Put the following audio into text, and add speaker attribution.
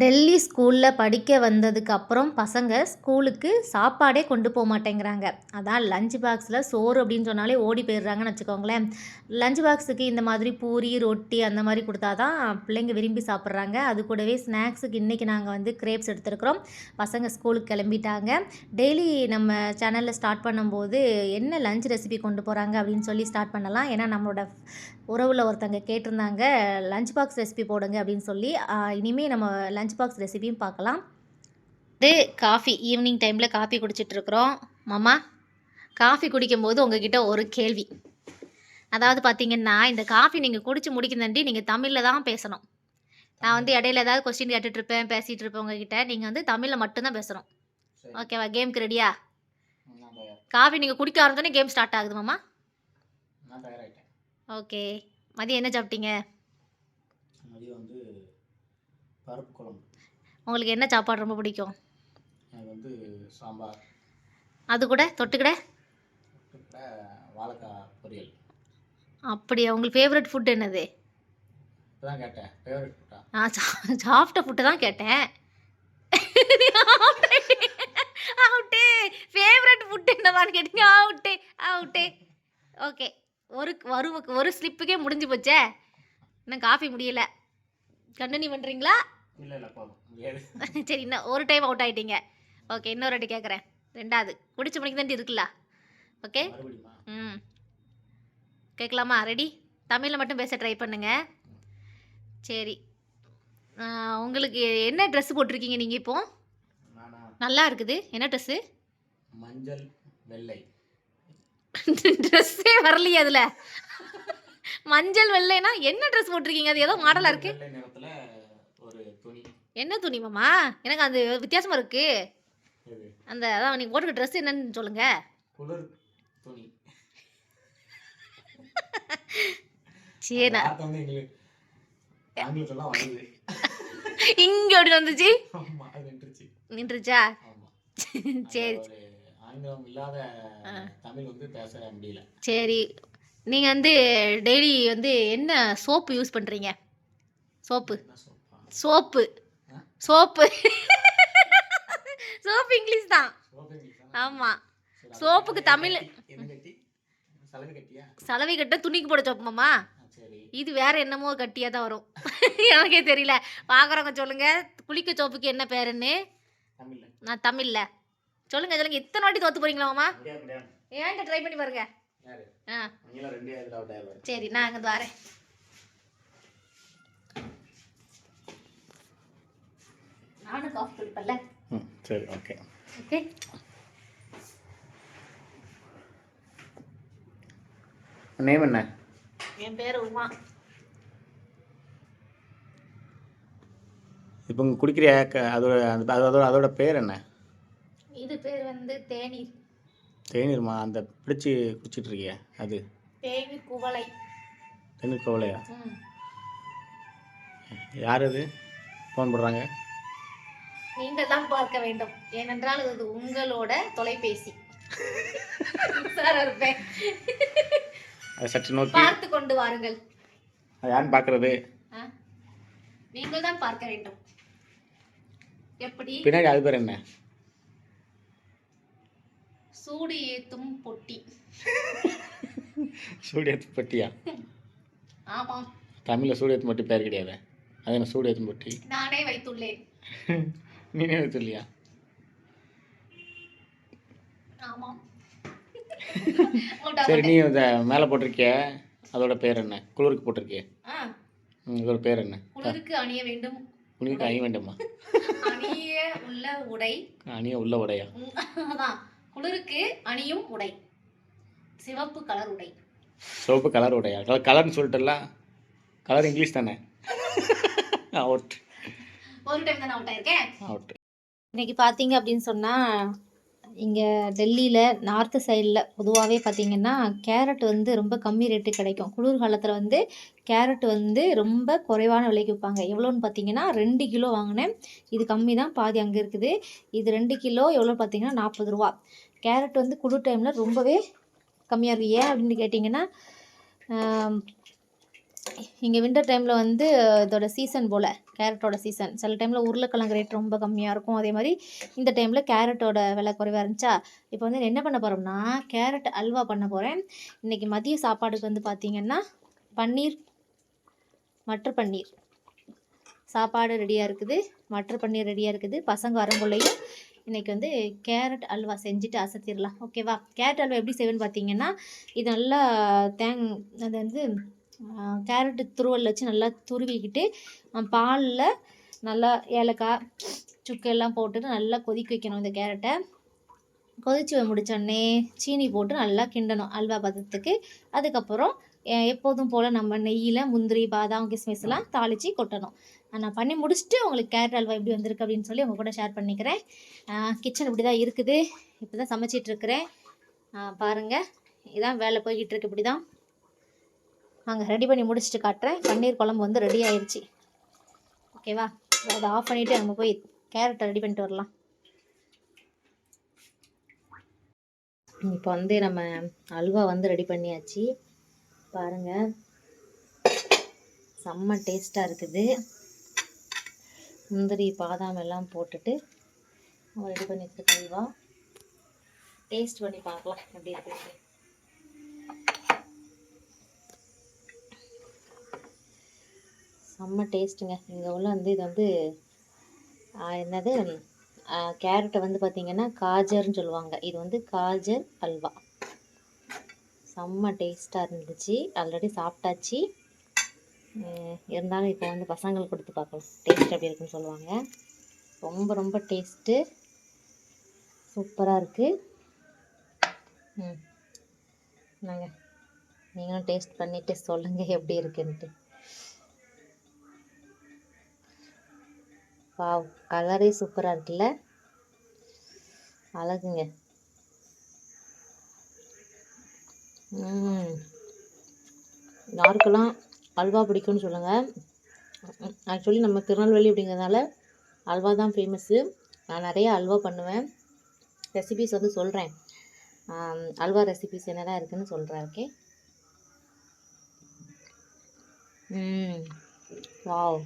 Speaker 1: டெல்லி ஸ்கூலில் படிக்க வந்ததுக்கு அப்புறம் பசங்க ஸ்கூலுக்கு சாப்பாடே கொண்டு போக மாட்டேங்கிறாங்க. அதான் லஞ்ச் பாக்ஸில் சோறு அப்படின்னு சொன்னாலே ஓடி போயிடுறாங்கன்னு வச்சுக்கோங்களேன். லஞ்ச் பாக்ஸுக்கு இந்த மாதிரி பூரி ரொட்டி அந்த மாதிரி கொடுத்தா தான் பிள்ளைங்க விரும்பி சாப்பிட்றாங்க. அது கூடவே ஸ்நாக்ஸுக்கு இன்றைக்கி நாங்கள் வந்து கிரேப்ஸ் எடுத்துருக்குறோம். பசங்க ஸ்கூலுக்கு கிளம்பிட்டாங்க. டெய்லி நம்ம சேனலில் ஸ்டார்ட் பண்ணும்போது என்ன லஞ்ச் ரெசிபி கொண்டு போகிறாங்க அப்படின்னு சொல்லி ஸ்டார்ட் பண்ணலாம். ஏன்னா நம்மளோட உறவில் ஒருத்தங்க கேட்டிருந்தாங்க லஞ்ச் பாக்ஸ் ரெசிபி போடுங்க அப்படின்னு சொல்லி. இனிமேல் நம்ம லஞ்ச் பாக்ஸ் ரெசிபியும் பார்க்கலாம். இது காஃபி ஈவினிங் டைமில் காஃபி குடிச்சிட்ருக்குறோம். மாமா காஃபி குடிக்கும்போது உங்ககிட்ட ஒரு கேள்வி. அதாவது பார்த்தீங்கன்னா இந்த காஃபி நீங்கள் குடிச்சு முடிக்கிறதாண்டி நீங்கள் தமிழில் தான் பேசணும். நான் வந்து இடையில ஏதாவது கொஸ்டின் கேட்டுட்டு இருப்பேன் பேசிகிட்டு இருப்பேன் உங்ககிட்ட. நீங்கள் வந்து தமிழில் மட்டும்தான் பேசணும். ஓகேவா? கேம்க்கு ரெடியா? காஃபி நீங்கள் குடிக்க ஆரம்பிச்சோன்னே கேம் ஸ்டார்ட் ஆகுது மாமா. ஓகே. மதியம் என்ன சாப்பிட்டீங்க?
Speaker 2: மதியம் வந்து பருப்பு குழம்பு.
Speaker 1: உங்களுக்கு என்ன சாப்பாடு ரொம்ப பிடிக்கும்?
Speaker 2: எனக்கு வந்து சாம்பார்.
Speaker 1: அது கூட தொட்டுக்கிட
Speaker 2: வாழைக்காய் பொரியல்.
Speaker 1: அப்படியா? உங்களுக்கு ஃபேவரட் ஃபுட் என்னது?
Speaker 2: தான் கேட்டேன். ஃபேவரட் ஃபுட்டா
Speaker 1: நான் சாப்பிட்ட ஃபுட்டு தான் கேட்டேன். அவுட்டு ஃபேவரட் ஃபுட் என்னதான்னு கேட்டீங்க. அவுட்டு அவுட்டு ஓகே ஒரு ஒரு ஒரு ஸ்லிப்புக்கே முடிஞ்சு போச்சே? இன்னும் காஃபி முடியல. கண்டினியூ பண்ணுறீங்களா
Speaker 2: இல்லை இல்லை போதும் முடியாது
Speaker 1: சரி இன்னும் ஒரு டைம் அவுட் ஆயிட்டீங்க. ஓகே இன்னொரு வாட்டி கேட்குறேன் ரெண்டாவது. குடிச்ச மணிக்கு தான் இருக்குல்ல ஓகே ம். கேட்கலாமா? ரெடி தமிழில் மட்டும் பேச ட்ரை பண்ணுங்க. சரி. உங்களுக்கு என்ன ட்ரெஸ் போட்டிருக்கீங்க நீங்கள் இப்போ? நல்லா இருக்குது. என்ன ட்ரெஸ்ஸு
Speaker 2: மஞ்சள் வெள்ளை.
Speaker 1: ட்ரெஸ்ஸே வரலையே அதில். மஞ்சள் வெள்ளைனா என்ன ட்ரெஸ் போட்டிருக்கீங்க? அது ஏதோ மாடலாக இருக்கு
Speaker 2: வெள்ளை நிறத்தில் ஒரு துணி
Speaker 1: என்ன துணி மாமா? எனக்கு அது வித்தியாசமாக இருக்கு. அந்த அதான் நீங்கள் போட்டுக்க ட்ரெஸ் என்னன்னு சொல்லுங்க.
Speaker 2: குளிர் துணி.
Speaker 1: சரி
Speaker 2: அந்த வார்த்தை வந்து எங்களுக்கு ஆங்கிலத்தெல்லாம் வருது
Speaker 1: இங்கே அப்படி வந்துச்சு?
Speaker 2: நின்றுச்சு.
Speaker 1: சரி. சரி. நீங்கள் வந்து டெய்லி வந்து என்ன சோப்பு யூஸ் பண்ணுறீங்க சோப்பு
Speaker 2: சோப்பா
Speaker 1: சோப்பு? சோப்பு இங்கிலீஷ் தான்? ஆமாம் சோப்புக்கு தமிழ்
Speaker 2: சலவை
Speaker 1: கட்ட துணிக்கு போட சோப்புமாம்மா இது வேற என்னமோ கட்டியாக தான் வரும். எனக்கே தெரியல. பார்க்குறவங்க சொல்லுங்க குளிக்க சோப்புக்கு என்ன பேருன்னு?
Speaker 2: தமிழ்ல.
Speaker 1: நான் தமிழில். சொல்லுங்க சொல்லுங்க. இத்தனை வாட்டி தோத்து போறீங்களா மாமா? ஏன்ட்ட ட்ரை பண்ணி பாருங்க. ஆ. சரி நான் அங்கே வரேன். நானும் காஃபி குடிப்பேன்ல.
Speaker 2: ம் சரி ஓகே
Speaker 1: ஓகே
Speaker 2: நேம் என்ன?
Speaker 1: என் பேர் உமா.
Speaker 2: இப்போ உங்க குடிக்கிற அதோட அதோட அதோட பேர் என்ன?
Speaker 1: இது பேர் வந்து தேநீர்.
Speaker 2: தேநீர்மா? அந்த பிடிச்சி குடிச்சிட்டு இருக்கிய? அது?
Speaker 1: தேநீர் குவளை.
Speaker 2: தேநீர் கோவலையா
Speaker 1: ம். யார்
Speaker 2: அது? ஃபோன் போடுறாங்க.
Speaker 1: நீங்கள் தான் பார்க்க வேண்டும். ஏனென்றால் இது உங்களோட தொலைபேசி.
Speaker 2: சற்று நோக்கி
Speaker 1: பார்த்து கொண்டு வாருங்கள்.
Speaker 2: யாருன்னு பார்க்குறது?
Speaker 1: நீங்கள் தான் பார்க்க வேண்டும். எப்படி?
Speaker 2: பின்னாடி அது பேர் என்ன?
Speaker 1: சூடு ஏத்தும் பொட்டி.
Speaker 2: சூடியத்து பொட்டியா?
Speaker 1: ஆமாம்
Speaker 2: தமிழில் சூடியத்து பொட்டி பேர் கிடையாது. அது என்ன சூடியத்து பொட்டி?
Speaker 1: நானே வைத்துள்ளேன்.
Speaker 2: நீனே இல்லையா
Speaker 1: ஆமாம்
Speaker 2: சரி நீ இந்த மேலே போட்டிருக்கிய? அதோட பேர் என்ன? குளிருக்கு போட்டிருக்கிய? இதோட பேர் என்ன?
Speaker 1: குளிருக்கு அணிய வேண்டும்.
Speaker 2: குளிருக்கு அணிய வேண்டுமா?
Speaker 1: அணிய உள்ள உடை.
Speaker 2: அணிய உள்ள உடையா?
Speaker 1: அதான். குளிருக்கு அணியும் உடை. சிவப்பு கலர் உடை.
Speaker 2: சிவப்பு கலர் உடையா? கலர் கலர்னு சொல்லிட்டுல கலர் இங்கிலீஷ் தானே? அவுட்
Speaker 1: ஒரு டைம் தானே அவுட் ஆயிருக்கேன். இன்னைக்கு பார்த்தீங்க அப்படின்னு சொன்னால் இங்கே டெல்லியில் நார்த்து சைடில் பொதுவாகவே பார்த்தீங்கன்னா கேரட் வந்து ரொம்ப கம்மி ரேட்டு கிடைக்கும். குளிர் காலத்தில் வந்து கேரட் வந்து ரொம்ப குறைவான விலைக்கு விற்பாங்க எவ்வளோன்னு பார்த்தீங்கன்னா ரெண்டு கிலோ வாங்கினேன். இது கம்மி தான் பாதி அங்கே இருக்குது. இது ரெண்டு கிலோ எவ்வளோ பார்த்தீங்கன்னா நாற்பது ரூபா. கேரட் வந்து குளிர் டைமில் ரொம்பவே கம்மியாக இருக்குது ஏன் அப்படின்னு கேட்டிங்கன்னா இங்கே வின்டர் டைமில் வந்து இதோட சீசன் போல் கேரட்டோட சீசன் சில டைமில் உருளைக்கிழங்கு ரேட் ரொம்ப கம்மியாக இருக்கும். அதே மாதிரி இந்த டைமில் கேரட்டோட விலை குறைவாக இருந்துச்சா? இப்போ வந்து என்ன பண்ண போகிறோம்னா கேரட் அல்வா பண்ண போகிறேன் இன்றைக்கி மதிய சாப்பாடுக்கு வந்து பார்த்திங்கன்னா பன்னீர் மட்டர் பன்னீர். சாப்பாடு ரெடியாக இருக்குது. மட்டர் பன்னீர் ரெடியாக இருக்குது. பசங்க வரங்குள்ளையும் இன்றைக்கி வந்து கேரட் அல்வா செஞ்சுட்டு அசத்திடலாம் ஓகேவா கேரட் அல்வா எப்படி செய்வேன்னு பார்த்தீங்கன்னா இது நல்லா தேங் அது வந்து கேரட்டு துருவல் வச்சு நல்லா துருவிக்கிட்டு பாலில் நல்லா ஏலக்காய் சுக்கு எல்லாம் போட்டுட்டு நல்லா கொதிக்க வைக்கணும் இந்த கேரட்டை. கொதிச்சு முடித்தோடனே சீனி போட்டு நல்லா கிண்டணும் அல்வா பதத்துக்கு. அதுக்கப்புறம் எப்போதும் போல் நம்ம நெய்யில் முந்திரி பாதாம் கிஸ்மிஸ் எல்லாம் தாளித்து கொட்டணும் நான் பண்ணி முடிச்சுட்டு உங்களுக்கு கேரட் அல்வா எப்படி வந்திருக்கு அப்படின்னு சொல்லி உங்கள் கூட ஷேர் பண்ணிக்கிறேன். கிச்சன் இப்படி தான் இருக்குது. இப்போ தான் சமைச்சிட்ருக்கிறேன் பாருங்கள் இதான் வேலை போய்கிட்டு இருக்கு இப்படி தான் நாங்கள் ரெடி பண்ணி முடிச்சுட்டு காட்டுறேன். பன்னீர் குழம்பு வந்து ரெடி ஆயிடுச்சு ஓகேவா அதை ஆஃப் பண்ணிவிட்டு நம்ம போய் கேரட்டை ரெடி பண்ணிட்டு வரலாம். இப்போ வந்து நம்ம அல்வா வந்து ரெடி பண்ணியாச்சு. பாருங்கள் செம்ம டேஸ்ட்டாக இருக்குது. முந்திரி பாதாம் எல்லாம் போட்டுட்டு ரெடி பண்ணி வச்சுருக்க அல்வா. டேஸ்ட் பண்ணி பார்க்கலாம் எப்படி இருக்குது செம்ம டேஸ்ட்டுங்க. இங்கே உள்ள வந்து இது வந்து என்னது? கேரட்டை வந்து பார்த்திங்கன்னா காஜர்னு சொல்லுவாங்க. இது வந்து காஜர் அல்வா. செம்ம டேஸ்ட்டாக இருந்துச்சு. ஆல்ரெடி சாப்பிட்டாச்சு இருந்தாலும் இப்போ வந்து பசங்களுக்கு கொடுத்து பார்க்கலாம். டேஸ்ட் எப்படி இருக்குன்னு சொல்லுவாங்க. ரொம்ப ரொம்ப டேஸ்ட்டு. சூப்பராக இருக்குது ம். நாங்கள் நீங்களும் டேஸ்ட் பண்ணிவிட்டு சொல்லுங்கள் எப்படி இருக்குன்ட்டு. வாவ் கலரே சூப்பராக இருக்குல்ல? அழகுங்க. ம். யாருக்கெல்லாம் அல்வா பிடிக்கும்னு சொல்லுங்கள் ஆக்சுவலி நம்ம திருநெல்வேலி அப்படிங்கிறதுனால அல்வா தான் ஃபேமஸ்ஸு நான் நிறைய அல்வா பண்ணுவேன். ரெசிபிஸ் வந்து சொல்கிறேன் அல்வா ரெசிபிஸ் என்னெல்லாம் இருக்குதுன்னு சொல்கிறேன் ஓகே? ம். வாவ்.